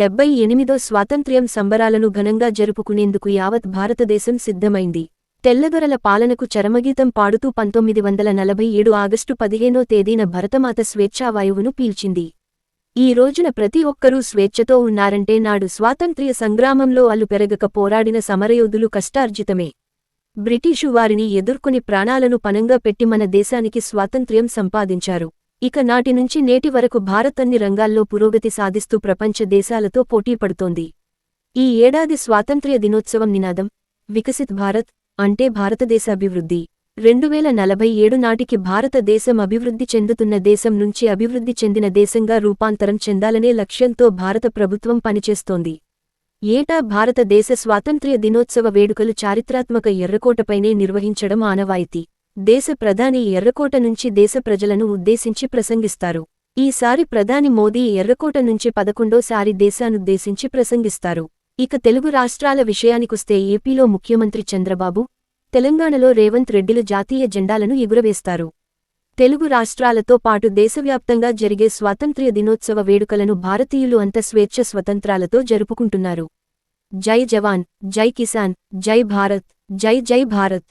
డెబ్బై ఎనిమిదో స్వాతంత్ర్యం సంబరాలను ఘనంగా జరుపుకునేందుకు యావత్ భారతదేశం సిద్ధమైంది. తెల్లదొరల పాలనకు చరమగీతం పాడుతూ పంతొమ్మిది వందల నలభై ఏడు ఆగస్టు పదిహేనో తేదీన భరతమాత స్వేచ్ఛావాయువును పీల్చింది. ఈ రోజున ప్రతి ఒక్కరూ స్వేచ్ఛతో ఉన్నారంటే నాడు స్వాతంత్ర్య సంగ్రామంలో అల్లు పెరగక పోరాడిన సమరయోధులు కష్టార్జితమే. బ్రిటీషు వారిని ఎదుర్కొని ప్రాణాలను పనంగా పెట్టి మన దేశానికి స్వాతంత్ర్యం సంపాదించారు. ఇక నాటి నుంచి నేటి వరకు భారత్ అన్ని రంగాల్లో పురోగతి సాధిస్తూ ప్రపంచ దేశాలతో పోటీపడుతోంది ఈ ఏడాది స్వాతంత్ర్య దినోత్సవం నినాదం వికసిత్ భారత్ అంటే భారతదేశ అభివృద్ధి రెండువేల నలభై ఏడు నాటికి భారతదేశం అభివృద్ధి చెందుతున్న దేశం నుంచి అభివృద్ధి చెందిన దేశంగా రూపాంతరం చెందాలనే లక్ష్యంతో భారత ప్రభుత్వం పనిచేస్తోంది. ఏటా భారతదేశ స్వాతంత్ర్య దినోత్సవ వేడుకలు చారిత్రాత్మక ఎర్రకోటపైనే నిర్వహించడం ఆనవాయితీ. దేశ ప్రధాని ఎర్రకోట నుంచి దేశ ప్రజలను ఉద్దేశించి ప్రసంగిస్తారు. ఈసారి ప్రధాని మోదీ ఎర్రకోట నుంచి పదకొండోసారి దేశానుద్దేశించి ప్రసంగిస్తారు. ఇక తెలుగు రాష్ట్రాల విషయానికొస్తే ఏపీలో ముఖ్యమంత్రి చంద్రబాబు తెలంగాణలో రేవంత్ రెడ్డిలు జాతీయ జెండాలను ఎగురవేస్తారు. తెలుగు రాష్ట్రాలతో పాటు దేశవ్యాప్తంగా జరిగే స్వాతంత్ర్య దినోత్సవ వేడుకలను భారతీయులు అంత స్వేచ్ఛ స్వతంత్రాలతో జరుపుకుంటున్నారు. జై జవాన్ జై కిసాన్ జై భారత్ జై జై భారత్.